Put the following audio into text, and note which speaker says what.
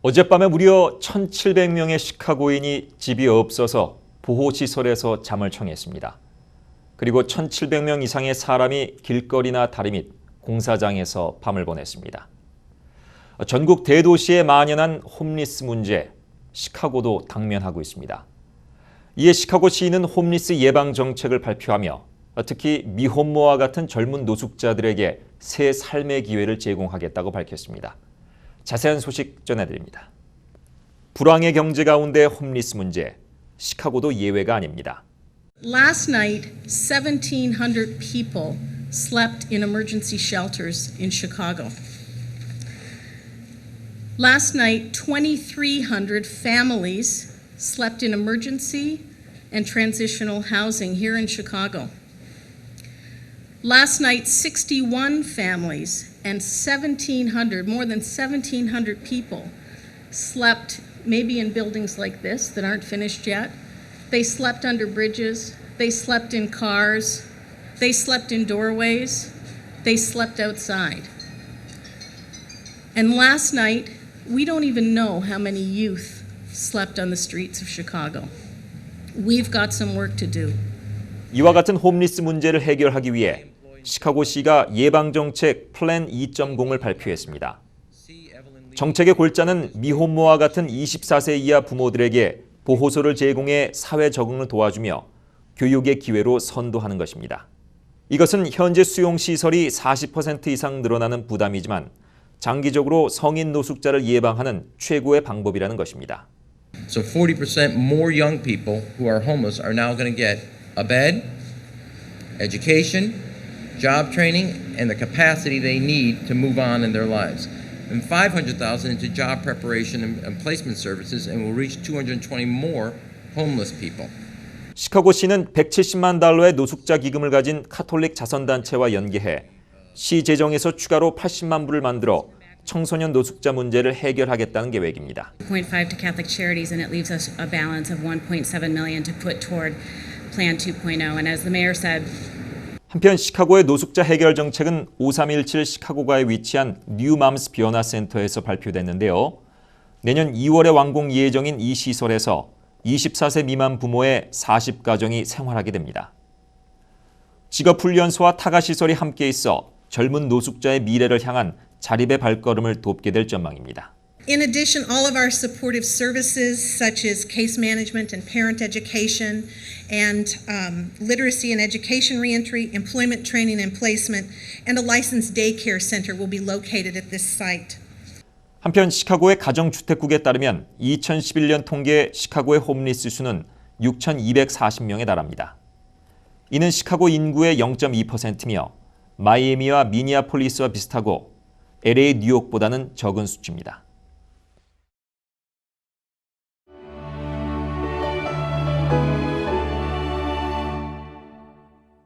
Speaker 1: 어젯밤에 무려 1,700명의 시카고인이 집이 없어서 보호시설에서 잠을 청했습니다. 그리고 1,700명 이상의 사람이 길거리나 다리 및 공사장에서 밤을 보냈습니다. 전국 대도시에 만연한 홈리스 문제, 시카고도 당면하고 있습니다. 이에 시카고 시는 홈리스 예방 정책을 발표하며 특히 미혼모와 같은 젊은 노숙자들에게 새 삶의 기회를 제공하겠다고 밝혔습니다. 자세한 소식 전해드립니다. 불황의 경제 가운데 홈리스 문제, 시카고도 예외가 아닙니다.
Speaker 2: Last night, 1,700 people slept in emergency shelters in Chicago. Last night, 2,300 families slept in emergency and transitional housing here in Chicago. Last night, 61 families and 1,700, more than 1,700 people slept maybe in buildings like this that aren't finished yet. They slept under bridges. They slept in cars. They slept in doorways. They slept outside. And last night, we don't even know how many youth slept on the streets of Chicago. We've got some work to do.
Speaker 1: 이와 같은 홈리스 문제를 해결하기 위해 시카고시가 예방정책 플랜 2.0을 발표했습니다. 정책의 골자는 미혼모와 같은 24세 이하 부모들에게 보호소를 제공해 사회 적응을 도와주며 교육의 기회로 선도하는 것입니다. 이것은 현재 수용시설이 40% 이상 늘어나는 부담이지만 장기적으로 성인 노숙자를 예방하는 최고의 방법이라는 것입니다.
Speaker 3: So 40% more young people who are homeless are now going to get a bed, education, job training, and the capacity they need to move on in their lives. And 500,000 into job preparation and, and placement services, and will reach 220 more homeless people.
Speaker 1: 시카고시는 170만 달러의 노숙자 기금을 가진 카톨릭 자선단체와 연계해 시 재정에서 추가로 80만 불을 만들어 청소년 노숙자 문제를 해결하겠다는 계획입니다.
Speaker 4: 0.5 to Catholic Charities, and it leaves us a balance of 1.7 million to put toward Plan 2.0. And as the mayor said,
Speaker 1: 한편 시카고의 노숙자 해결 정책은 5317 시카고가에 위치한 뉴맘스 비어나 센터에서 발표됐는데요. 내년 2월에 완공 예정인 이 시설에서 24세 미만 부모의 40가정이 생활하게 됩니다. 직업훈련소와 타가시설이 함께 있어 젊은 노숙자의 미래를 향한 자립의 발걸음을 돕게 될 전망입니다.
Speaker 5: In addition, all of our supportive services, such as case management and parent education, and um, literacy and education reentry, employment training and placement, and a licensed daycare center will be located at this site.
Speaker 1: 한편 시카고의 가정주택국에 따르면 2011년 통계 시카고의 홈리스 수는 6,240명에 달합니다. 이는 시카고 인구의 0.2%며 마이애미와 미니아폴리스와 비슷하고 LA 뉴욕보다는 적은 수치입니다.